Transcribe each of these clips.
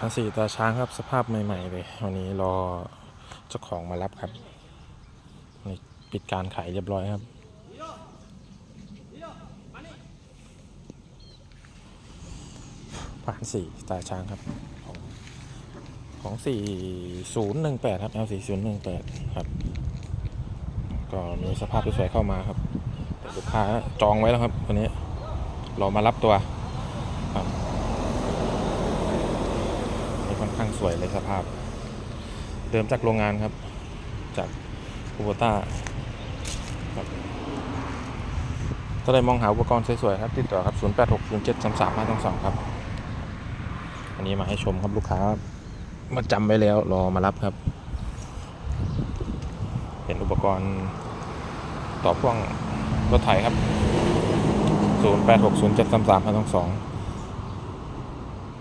พันสี่ตาช้างครับสภาพใหม่ๆเลยวันนี้รอเจ้าของมารับครับนี่ปิดการขายเรียบร้อยครับพันสี่ตาช้างครับ ของของสี่ศูนย์หนึ่งแปดครับ L สี่ศูนย์หนึ่งแปดครับ ก็มีสภาพสวยๆเข้ามาครับ แต่ลูกค้าจองไว้แล้วครับวันนี้รอมารับตัวครับนี่ค่อน ข้างสวยเลยสภาพ เดิมจากโรงงานครับ จากคูโบต้าครับถ้าได้มองหาอุปกรณ์สวยๆครับ ติดต่อครับ 0 8 6 0 7 3 3 5 2 2 ครับ อันนี้มาให้ชมครับลูกค้ามาจำไว้แล้วรอมารับครับ เป็นอุปกรณ์ต่อพ่วงรถไถครับ 0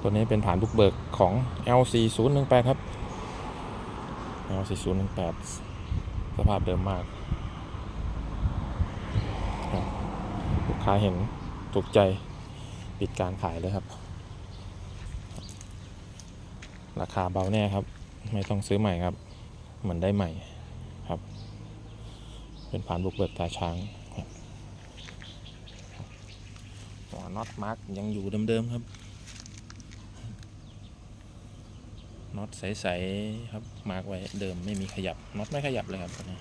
ตัวนี้เป็นฐานบุกเบิกของ LC 0 1 8 ครับ LC 0 1 8 สภาพเดิมมาก ลูกค้าเห็นถูกใจปิดการขายเลยครับ ราคาเบาแน่ครับ ไม่ต้องซื้อใหม่ครับ เหมือนได้ใหม่ครับ เป็นผ่านบุกเบิกตาช้างหัวน็อตมาร์กยังอยู่เดิมๆครับ น็อตใสๆครับมาร์กไว้เดิมไม่มีขยับน็อตไม่ขยับเลยครับนี้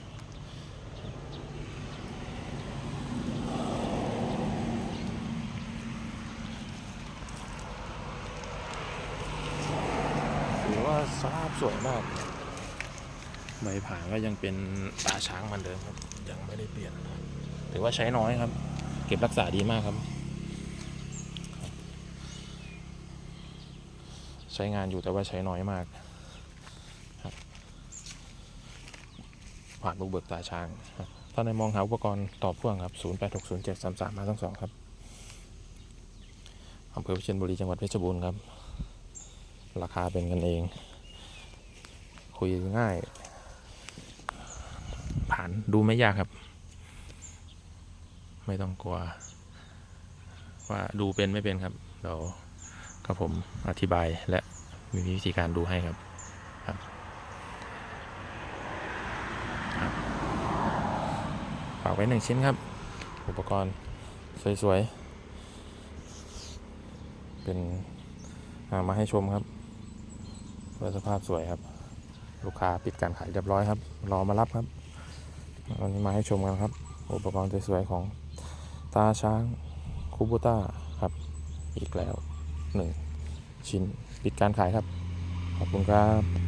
ถือว่าสภาพสวยมากใบผ่านก็ยังเป็นตาช้างเหมือนเดิมครับ ยังไม่ได้เปลี่ยนถือว่าใช้น้อยครับ เก็บรักษาดีมากครับ ใช้งานอยู่แต่ว่าใช้น้อยมากครับผ่านบุกเบิกตาช้างครับถ้าในมองหาอุปกรณ์ต่อพ่วงครับ 0 8 6 0 7 3 3 5 2 2 ครับอำเภอวิเชียรบุรีจังหวัดเพชรบูรณ์ครับ ราคาเป็นกันเอง คุยง่าย ผ่านดูไม่ยากครับ ไม่ต้องกลัว ว่าดูเป็นไม่เป็นครับ เดี๋ยว ก็ผมอธิบายและมีวิธีการดูให้ครับครับฝากไว้หนึ่งชิ้นครับ อุปกรณ์สวยๆ เป็นามาให้ชมครับเพื่อสภาพสวยครับ ลูกค้าปิดการขายเรียบร้อยครับ รอมารับครับวันนี้มาให้ชมกันครับ อุปกรณ์สวยๆของตาช้างคูบูต้าครับ อีกแล้ว หนึ่งชิ้นปิดการขายครับ ขอบคุณครับ